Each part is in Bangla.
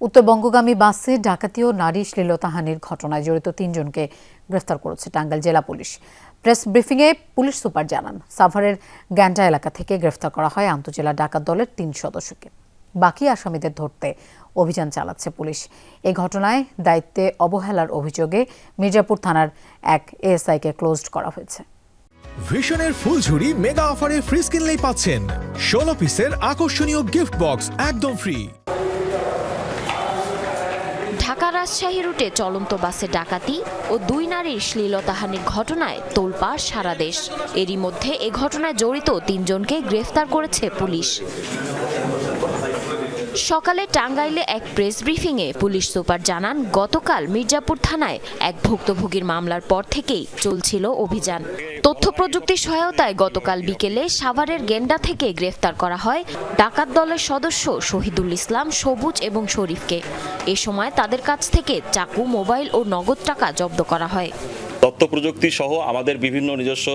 উত্তরবঙ্গগামী বাসে ডাকাতি ও নারী শ্লীলতাহানির ঘটনায় জড়িত তিনজনকে গ্রেফতার করেছে টাঙ্গাইল জেলা পুলিশ। প্রেস ব্রিফিংয়ে পুলিশ সুপার জানান, সাভারের গ্যান্ডা এলাকা থেকে গ্রেফতার করা হয় আন্তজেলা ডাকাত দলের তিন সদস্যকে। বাকি আসামিদের ধরতে অভিযান চালাচ্ছে পুলিশ। এ ঘটনায় দায়িত্বে অবহেলার অভিযোগে মির্জাপুর থানার এক এএসআইকে ক্লোজড করা হয়েছে। ভিশনের ফুলঝুরি মেগা অফারে ফ্রিজ কিনলেই পাচ্ছেন। ষোলো পিসের আকর্ষণীয় গিফট বক্স একদম ফ্রি। রাজশাহী রুটে চলন্ত বাসে ডাকাতি ও দুই নারীর শ্লীলতাহানির ঘটনায় তোলপাড় সারা দেশ। এরই মধ্যে এ ঘটনায় জড়িত তিনজনকে গ্রেফতার করেছে পুলিশ। সকালে টাঙ্গাইলে এক প্রেস ব্রিফিংয়ে পুলিশ সুপার জানান, গতকাল মির্জাপুর থানায় এক ভুক্তভোগীর মামলার পর থেকেই চলছিল অভিযান। তথ্য প্রযুক্তির সহায়তায় গতকাল বিকেলে সাভারের গেন্ডা থেকে গ্রেফতার করা হয় ডাকাত দলের সদস্য শহীদুল ইসলাম, সবুজ এবং শরীফকে। এ সময় তাদের কাছ থেকে চাকু, মোবাইল ও নগদ টাকা জব্দ করা হয়। তথ্য প্রযুক্তি সহ আমাদের বিভিন্ন নিজস্ব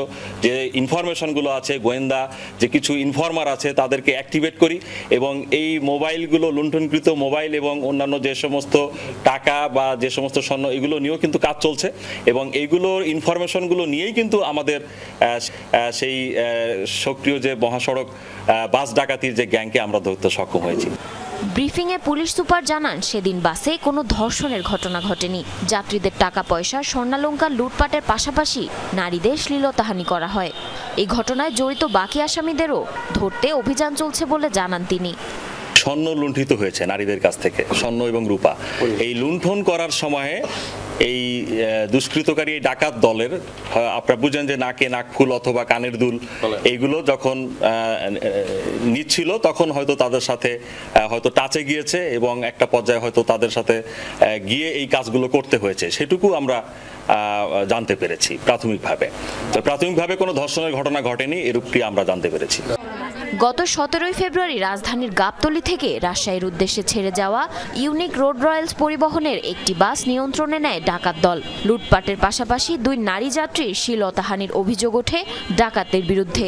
যে ইনফরমেশনগুলো আছে, গোয়েন্দা যে কিছু ইনফর্মার আছে, তাদেরকে অ্যাক্টিভেট করি এবং এই মোবাইলগুলো লুণ্ঠনকৃত মোবাইল এবং অন্যান্য যে সমস্ত টাকা বা যে সমস্ত স্বর্ণ, এগুলো নিয়েও কিন্তু কাজ চলছে এবং এইগুলোর ইনফরমেশনগুলো নিয়েই কিন্তু আমাদের সেই সক্রিয় যে মহাসড়ক বাস ডাকাতির যে গ্যাংকে আমরা ধরতে সক্ষম হয়েছি। ব্রিফিংয়ে পুলিশ সুপার জানান সেদিন বাসে কোনো ধর্ষণের ঘটনা ঘটেনি। যাত্রীদের টাকা পয়সা স্বর্ণালঙ্কার লুটপাটের পাশাপাশি নারীদের শ্লীলতাহানি করা হয়। এই ঘটনায় জড়িত বাকি আসামিদেরও ধরতে অভিযান চলছে বলে জানান তিনি। স্বর্ণ লুণ্ঠিত হয়েছে নারীদের কাছ থেকে স্বর্ণ এবং রূপা। এই লুণ্ঠন করার সময়ে এই দুষ্কৃতকারী এই ডাকাত দলের আপনারা বুঝেন যে নাকে নাকফুল অথবা কানের দুল এইগুলো যখন নিচ্ছিল তখন হয়তো তাদের সাথে হয়তো টাচে গিয়েছে এবং একটা পর্যায়ে হয়তো তাদের সাথে গিয়ে এই কাজগুলো করতে হয়েছে। সেটুকু আমরা জানতে পেরেছি প্রাথমিকভাবে। তো প্রাথমিকভাবে কোনো ধর্ষণের ঘটনা ঘটেনি, এরূপটি আমরা জানতে পেরেছি। গত সতেরোই ফেব্রুয়ারি রাজধানীর গাবতলী থেকে রাজশাহীর উদ্দেশ্যে ছেড়ে যাওয়া ইউনিক রোড রয়্যালস পরিবহনের একটি বাস নিয়ন্ত্রণে নেয় ডাকাত দল। লুটপাটের পাশাপাশি দুই নারী যাত্রীর শ্লীলতাহানির অভিযোগ ওঠে ডাকাতদের বিরুদ্ধে।